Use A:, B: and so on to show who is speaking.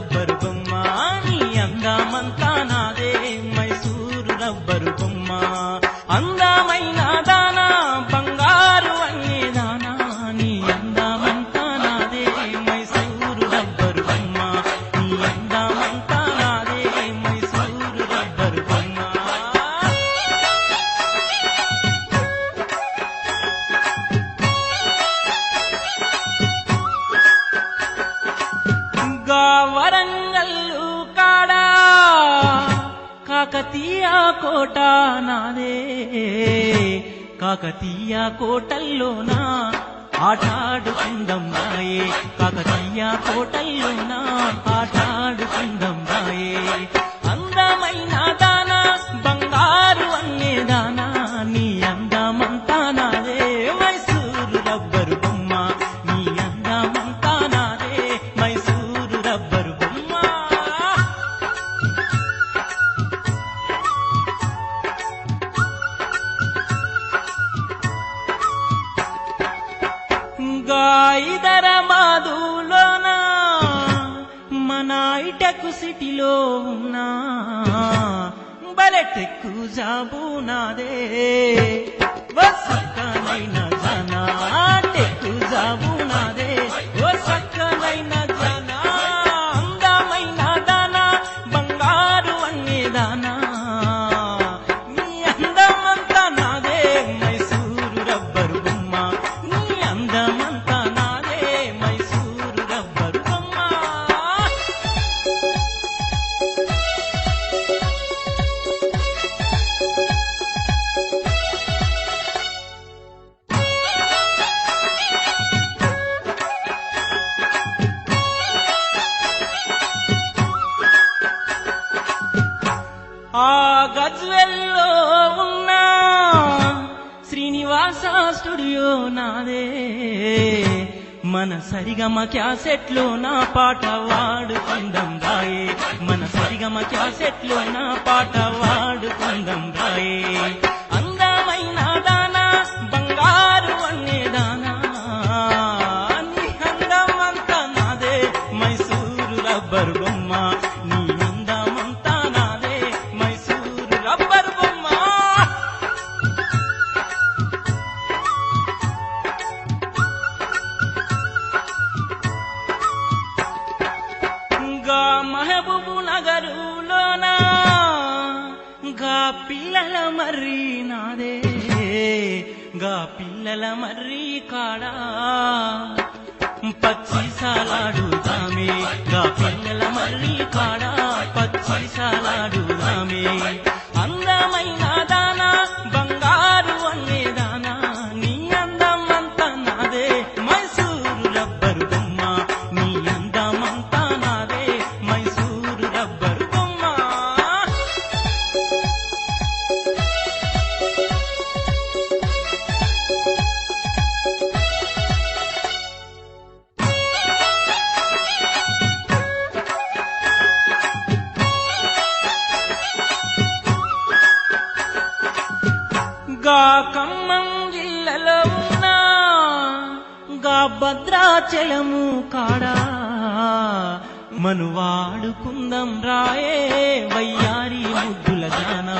A: برگم కాకతీయ కోట నాదే. కాకతీయ కోటల్లోనా? ఆటాడుకుందం రాయే కాకతీయ కోటల్లోనా? ఆటాడుకుందం రాయే అందమైన గాయిదర మాధులోన మన ఇటకు సిటీలో ఉన్నా. బలెటెక్కు జాబు నాదే. ఓ జనా టెక్కు జాబు నాదే. ఓ ఆ గజ్వెల్లో ఉన్నా శ్రీనివాస స్టూడియో నాదే. మన సరిగమ క్యాసెట్లో నా పాట వాడుకుందాం రాయే. మన సరిగమ క్యాసెట్లో నా పాట వాడుకుందాం రాయే. మహబూబు నగరులోన? గా పిల్లల మర్రి నాదే. గా పిల్లల మర్రి కాడా? పచ్చి సాలాడుదామే గా పిల్లల మర్రి కాడా? పచ్చి సాలాడుదామే అందమైన దానా బంగ గా ఖమ్మం జిల్లలో ఉన్నా గా భద్రాచలము కాడా మనువాడుకుందం రాయే వయ్యారి ముద్దుల జానా.